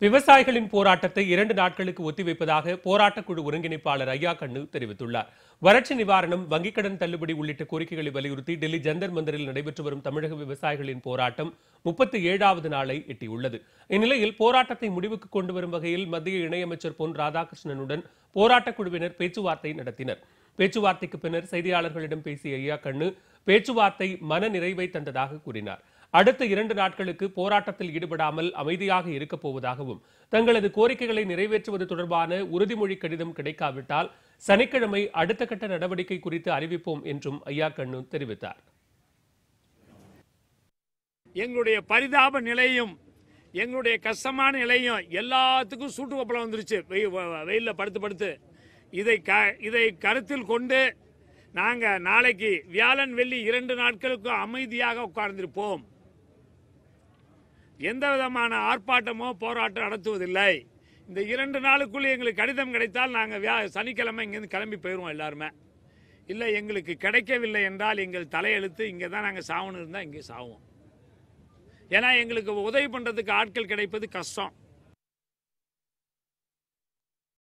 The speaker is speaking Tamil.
விவசாயிகளின் போராட்டத்தை இரண்டு நாட்களுக்கு ஒத்திவைப்பதாக போராட்டக் குழு ஒருங்கிணைப்பாளர் ஐயா கண்ணு தெரிவித்துள்ளார். வறட்சி நிவாரணம் வங்கிக் கடன் தள்ளுபடி உள்ளிட்ட கோரிக்கைகளை வலியுறுத்தி டெல்லி ஜந்தர் மந்தரில் நடைபெற்று வரும் தமிழக விவசாயிகளின் போராட்டம் முப்பத்தி ஏழாவது நாளை எட்டியுள்ளது. இந்நிலையில் போராட்டத்தை முடிவுக்கு கொண்டு வரும் வகையில் மத்திய இணையமைச்சர் பொன் ராதாகிருஷ்ணனுடன் போராட்டக் குழுவினர் பேச்சுவார்த்தை நடத்தினர். பேச்சுவார்த்தைக்கு பின்னர் செய்தியாளர்களிடம் பேசிய ஐயா கண்ணு பேச்சுவார்த்தை மன நிறைவை தந்ததாக கூறினார். அடுத்த இரண்டு நாட்களுக்கு போராட்டத்தில் ஈடுபடாமல் அமைதியாக இருக்கப் போவதாகவும் தங்களது கோரிக்கைகளை நிறைவேற்றுவது தொடர்பான உறுதிமொழி கடிதம் கிடைக்காவிட்டால் சனிக்கிழமை அடுத்த கட்ட நடவடிக்கை குறித்து அறிவிப்போம் என்றும் ஐயா கண்ணு தெரிவித்தார். எங்களுடைய பரிதாப நிலையும் எங்களுடைய கஷ்டமான நிலையும் எல்லாத்துக்கும் சூட்டு வந்துருச்சு. வெயிலில் வெயில்ல படுத்து படுத்து. இதை க இதை கருத்தில் கொண்டு நாங்கள் நாளைக்கு வியாழன் வெள்ளி இரண்டு நாட்களுக்கு அமைதியாக உட்கார்ந்திருப்போம். எந்த விதமான ஆர்ப்பாட்டமோ போராட்டம் நடத்துவதில்லை. இந்த இரண்டு நாளுக்குள்ளே எங்களுக்கு கடிதம் கிடைத்தால் நாங்கள் வியா சனிக்கிழமை இங்கேருந்து கிளம்பி போயிடுவோம் எல்லாருமே. இல்லை எங்களுக்கு கிடைக்கவில்லை என்றால் எங்கள் தலையெழுத்து இங்கே தான் நாங்கள் சாவணும் இருந்தால் இங்கே சாவோம் ஏன்னா எங்களுக்கு உதவி பண்ணுறதுக்கு ஆட்கள் கிடைப்பது கஷ்டம்.